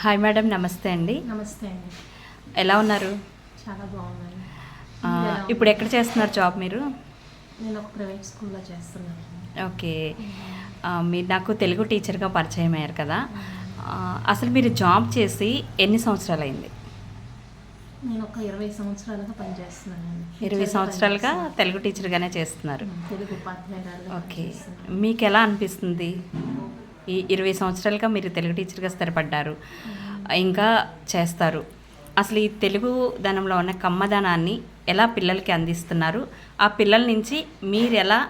Hi madam నమస్తే అండి. నమస్తే అండి. ఎలా ఉన్నారు? చాలా బాగున్నాను. ఇప్పుడు ఎక్కడ చేస్తున్నారు జాబ్ మీరు? నేను ఒక ప్రైవేట్ స్కూల్లో చేస్తున్నాను ఓకే. మీరు నాకు తెలుగు టీచర్గా పరిచయం అయ్యారు కదా. అసలు మీరు జాబ్ చేసి ఎన్ని సంవత్సరాలు అయింది? నేను ఒక ఇరవై సంవత్సరాలుగా పనిచేస్తున్నాను ఇరవై సంవత్సరాలుగా తెలుగు టీచర్గానే చేస్తున్నారు. తెలుగు ఓకే. మీకు ఎలా అనిపిస్తుంది? ఈ ఇరవై సంవత్సరాలుగా మీరు తెలుగు టీచర్గా స్థిరపడ్డారు. ఇంకా చేస్తారు. అసలు ఈ తెలుగు ధనంలో ఉన్న కమ్మదనాన్ని ఎలా పిల్లలకి అందిస్తున్నారు? ఆ పిల్లల నుంచి మీరు ఎలా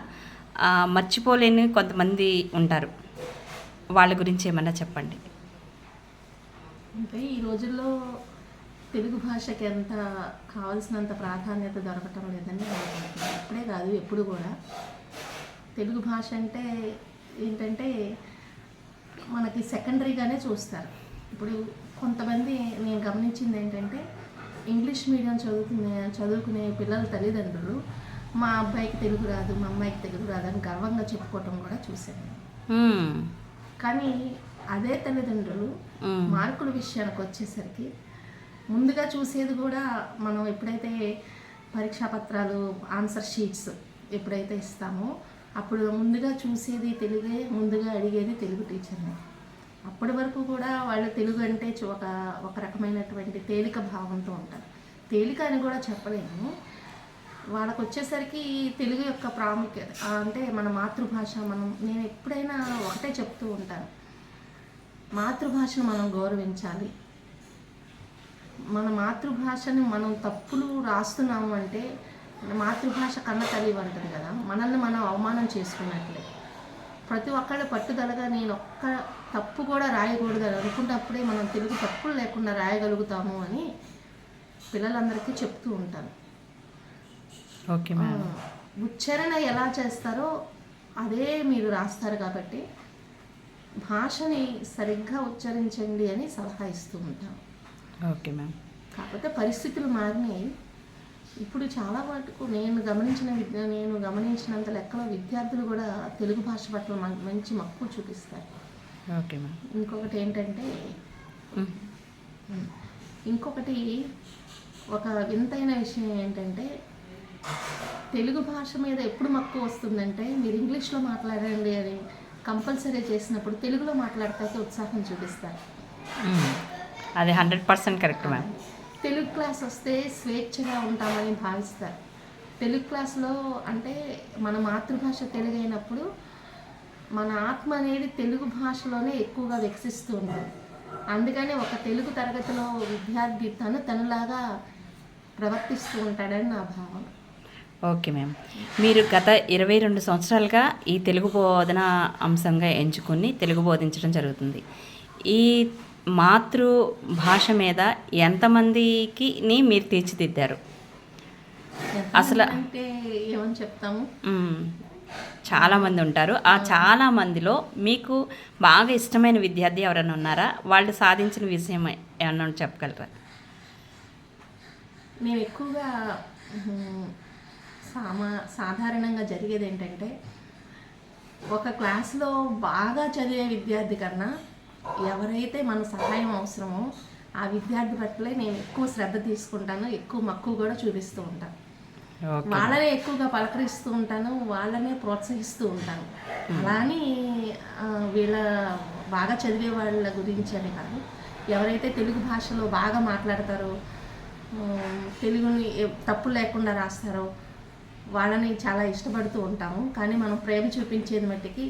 మర్చిపోలేని కొంతమంది ఉంటారు. వాళ్ళ గురించి ఏమన్నా చెప్పండి. అంటే ఈ రోజుల్లో తెలుగు భాషకి ఎంత కావాల్సినంత ప్రాధాన్యత దొరకటం లేదని అప్పుడే అనుకుంటున్నాను. ఇప్పుడే కాదు ఎప్పుడు కూడా. తెలుగు భాష అంటే ఏంటంటే మనకి సెకండరీగానే చూస్తారు ఇప్పుడు కొంతమంది నేను గమనించింది ఏంటంటే ఇంగ్లీష్ మీడియం చదువుకునే చదువుకునే పిల్లల తల్లిదండ్రులు మా అబ్బాయికి తెలుగు రాదు మా అమ్మాయికి తెలుగు రాదు అని గర్వంగా చెప్పుకోవటం కూడా చూశాను. కానీ అదే తల్లిదండ్రులు. మార్కుల విషయానికి వచ్చేసరికి ముందుగా చూసేది కూడా మనం ఎప్పుడైతే పరీక్షా పత్రాలు ఆన్సర్ షీట్స్ ఎప్పుడైతే ఇస్తామో అప్పుడు ముందుగా చూసేది తెలుగే ముందుగా అడిగేది తెలుగు టీచర్ని అప్పటి వరకు కూడా వాళ్ళు తెలుగు అంటే ఒక ఒక రకమైనటువంటి తేలిక భావంతో ఉంటారు. తేలిక అని కూడా చెప్పలేము. వాళ్ళకు వచ్చేసరికి తెలుగు యొక్క ప్రాముఖ్యత అంటే మన మాతృభాష మనం నేను ఎప్పుడైనా ఒకటే చెప్తూ ఉంటాను. మాతృభాషను మనం గౌరవించాలి. మన మాతృభాషను మనం తప్పులు రాస్తున్నాము అంటే మాతృభాష కన్న తల్లి అంటుంది కదా మనల్ని మనం అవమానం చేసుకున్నట్లే. ప్రతి ఒక్కళ్ళ పట్టుదలగా నేను ఒక్క తప్పు కూడా రాయకూడదు అని అనుకున్నప్పుడే మనం తెలుగు తప్పులు లేకుండా రాయగలుగుతాము అని పిల్లలందరికీ చెప్తూ ఉంటాను. ఓకే ఉచ్చారణ ఎలా చేస్తారో అదే మీరు రాస్తారు కాబట్టి భాషని సరిగ్గా ఉచ్చరించండి అని సలహా ఇస్తూ ఉంటాం ఓకే మ్యామ్. కాకపోతే పరిస్థితులు మారినాయి. ఇప్పుడు చాలా మటుకు నేను గమనించిన విద్య నేను గమనించినంత లెక్కలో విద్యార్థులు కూడా తెలుగు భాష పట్ల మంచి మక్కువ చూపిస్తారు. Okay ma'am. ఇంకొకటి ఏంటంటే ఇంకొకటి ఒక వింతైన విషయం ఏంటంటే తెలుగు భాష మీద ఎప్పుడు మక్కువ వస్తుందంటే మీరు ఇంగ్లీష్లో మాట్లాడండి అని కంపల్సరీ చేసినప్పుడు తెలుగులో మాట్లాడతాకే ఉత్సాహం చూపిస్తారు. అది hundred percent correct ma'am. Telugu class వస్తే స్వేచ్ఛగా ఉంటామని భావిస్తారు. తెలుగు క్లాస్లో అంటే మన మాతృభాష తెలుగు అయినప్పుడు మన ఆత్మ అనేది తెలుగు భాషలోనే ఎక్కువగా వికసిస్తూ ఉంటుంది. అందుకనే ఒక తెలుగు తరగతిలో విద్యార్థి తను తనలాగా ప్రవర్తిస్తూ ఉంటాడని నా భావన. Okay ma'am. మీరు గత ఇరవై రెండు సంవత్సరాలుగా ఈ తెలుగు బోధన అంశంగా ఎంచుకుని తెలుగు బోధించడం జరుగుతుంది. ఈ మాతృ భాష మీద ఎంతమందికి మీరు తీర్చిదిద్దారు? అసలు- అంటే ఏమని చెప్తాము? మ్మ్. చాలామంది ఉంటారు. ఆ చాలా మందిలో మీకు బాగా ఇష్టమైన విద్యార్థి ఎవరైనా ఉన్నారా? వాళ్ళు సాధించిన విషయం ఏమన్నా చెప్పగలరా? నేను ఎక్కువగా సామా సాధారణంగా జరిగేది ఏంటంటే ఒక క్లాస్లో బాగా చదివే విద్యార్థి కన్నా ఎవరైతే మన సహాయం అవసరమో ఆ విద్యార్థి పట్లే నేను ఎక్కువ శ్రద్ధ తీసుకుంటాను ఎక్కువ మక్కువ కూడా చూపిస్తూ ఉంటాను. వాళ్ళనే ఎక్కువగా పలకరిస్తూ ఉంటాను వాళ్ళనే ప్రోత్సహిస్తూ ఉంటాను. ఆ, వీళ్ళ బాగా చదివే వాళ్ళ గురించి అని కాదు ఎవరైతే తెలుగు భాషలో బాగా మాట్లాడతారో తెలుగుని తప్పు లేకుండా రాస్తారో వాళ్ళని చాలా ఇష్టపడుతూ ఉంటాము. కానీ మనం ప్రేమ చూపించేది మట్టికి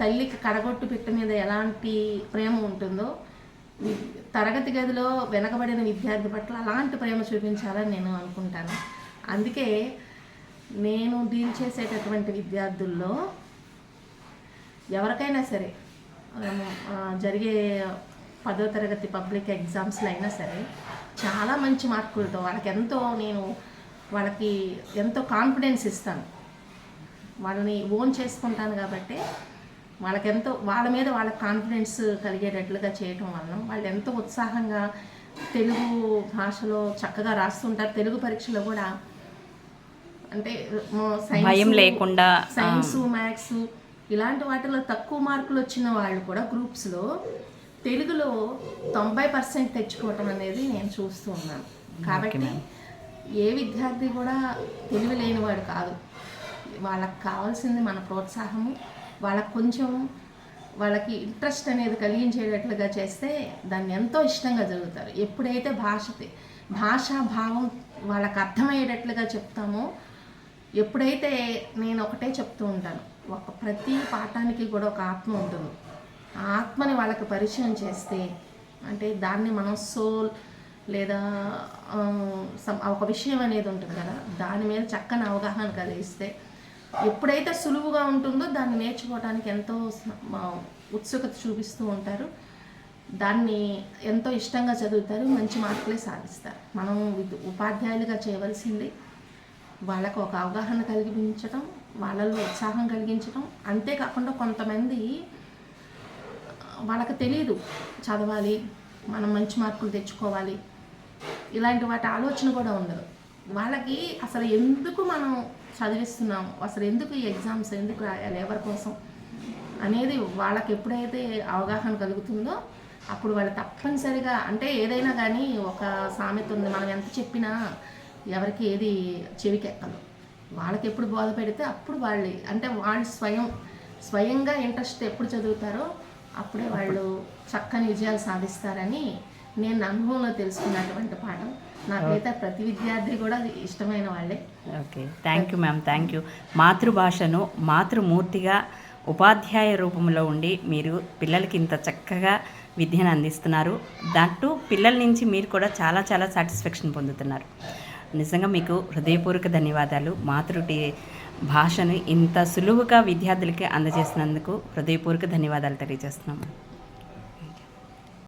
తల్లికి కడగొట్టు పిట్ట మీద ఎలాంటి ప్రేమ ఉంటుందో వి- తరగతి గదిలో వెనకబడిన విద్యార్థి పట్ల అలాంటి ప్రేమ చూపించాలని నేను అనుకుంటాను. అందుకే నేను డీల్ చేసేటటువంటి విద్యార్థుల్లో ఎవరికైనా సరే జరిగే పదో తరగతి పబ్లిక్ ఎగ్జామ్స్లో అయినా సరే చాలా మంచి మార్కులతో వాళ్ళకి ఎంతో నేను వాళ్ళకి ఎంతో కాన్ఫిడెన్స్ ఇస్తాను. వాళ్ళని ఓన్ చేసుకుంటాను కాబట్టి వాళ్ళకి ఎంతో వాళ్ళ మీద వాళ్ళకి కాన్ఫిడెన్స్ కలిగేటట్లుగా చేయటం వలన వాళ్ళు ఎంతో ఉత్సాహంగా తెలుగు భాషలో చక్కగా రాస్తుంటారు. తెలుగు పరీక్షలో కూడా అంటే సైన్స్ భయం లేకుండా, సైన్స్ మ్యాథ్స్ ఇలాంటి వాటిలో తక్కువ మార్కులు వచ్చిన వాళ్ళు కూడా గ్రూప్స్లో తెలుగులో తొంభై పర్సెంట్ తెచ్చుకోవటం అనేది నేను చూస్తూ ఉన్నాను. కాబట్టి ఏ విద్యార్థి కూడా తెలివి లేనివాడు కాదు. వాళ్ళకి కావాల్సింది మన ప్రోత్సాహము వాళ్ళకి కొంచెం వాళ్ళకి ఇంట్రెస్ట్ అనేది కలిగించేటట్లుగా చేస్తే దాన్ని ఎంతో ఇష్టంగా జరుగుతారు. ఎప్పుడైతే భాష భాషా భావం వాళ్ళకి అర్థమయ్యేటట్లుగా చెప్తామో ఎప్పుడైతే నేను ఒకటే చెప్తూ ఉంటాను ఒక ప్రతి పాఠానికి కూడా ఒక ఆత్మ ఉంటుంది. ఆ ఆత్మని వాళ్ళకి పరిచయం చేస్తే అంటే దాన్ని మనం సోల్ లేదా ఆ, ఒక విషయం అనేది ఉంటుంది కదా దాని మీద చక్కని అవగాహన కలిగిస్తే ఎప్పుడైతే సులువుగా ఉంటుందో దాన్ని నేర్చుకోవడానికి ఎంతో ఉత్సుకత చూపిస్తూ ఉంటారు. దాన్ని ఎంతో ఇష్టంగా చదువుతారు మంచి మార్కులే సాధిస్తారు. మనం ఉపాధ్యాయులుగా చేయవలసింది వాళ్ళకు ఒక అవగాహన కలిగించటం వాళ్ళలో ఉత్సాహం కలిగించటం. అంతేకాకుండా కొంతమంది వాళ్ళకి తెలియదు చదవాలి మనం మంచి మార్కులు తెచ్చుకోవాలి. ఇలాంటి వాటి ఆలోచన కూడా ఉండదు. వాళ్ళకి అసలు ఎందుకు మనం చదివిస్తున్నాం అసలు ఎందుకు ఈ ఎగ్జామ్స్ ఎందుకు రాయాలి? ఎవరి కోసం? అనేది వాళ్ళకి ఎప్పుడైతే అవగాహన కలుగుతుందో అప్పుడు వాళ్ళు తప్పనిసరిగా అంటే ఏదైనా కానీ ఒక సామెత ఉంది. మనం ఎంత చెప్పినా ఎవరికి ఏది చెవికెక్కదు. వాళ్ళకి ఎప్పుడు బోధ పెడితే అప్పుడు వాళ్ళు అంటే వాళ్ళు స్వయం స్వయంగా ఇంట్రెస్ట్ ఎప్పుడు చదువుతారో అప్పుడే వాళ్ళు చక్కని విజయాలు సాధిస్తారని నేను అనుభవంలో తెలుసుకున్నటువంటి పాఠం. నాకైతే ప్రతి విద్యార్థి కూడా ఇష్టమైన వాళ్ళే. Okay thank you ma'am thank you మాతృభాషను మాతృమూర్తిగా ఉపాధ్యాయ రూపంలో ఉండి మీరు పిల్లలకి ఇంత చక్కగా విద్యను అందిస్తున్నారు. దాంట్లో పిల్లల నుంచి మీరు కూడా చాలా చాలా సాటిస్ఫాక్షన్ పొందుతున్నారు. నిజంగా మీకు హృదయపూర్వక ధన్యవాదాలు. మాతృటి భాషను ఇంత సులువుగా విద్యార్థులకి అందజేసినందుకు హృదయపూర్వక ధన్యవాదాలు తెలియజేస్తున్నాము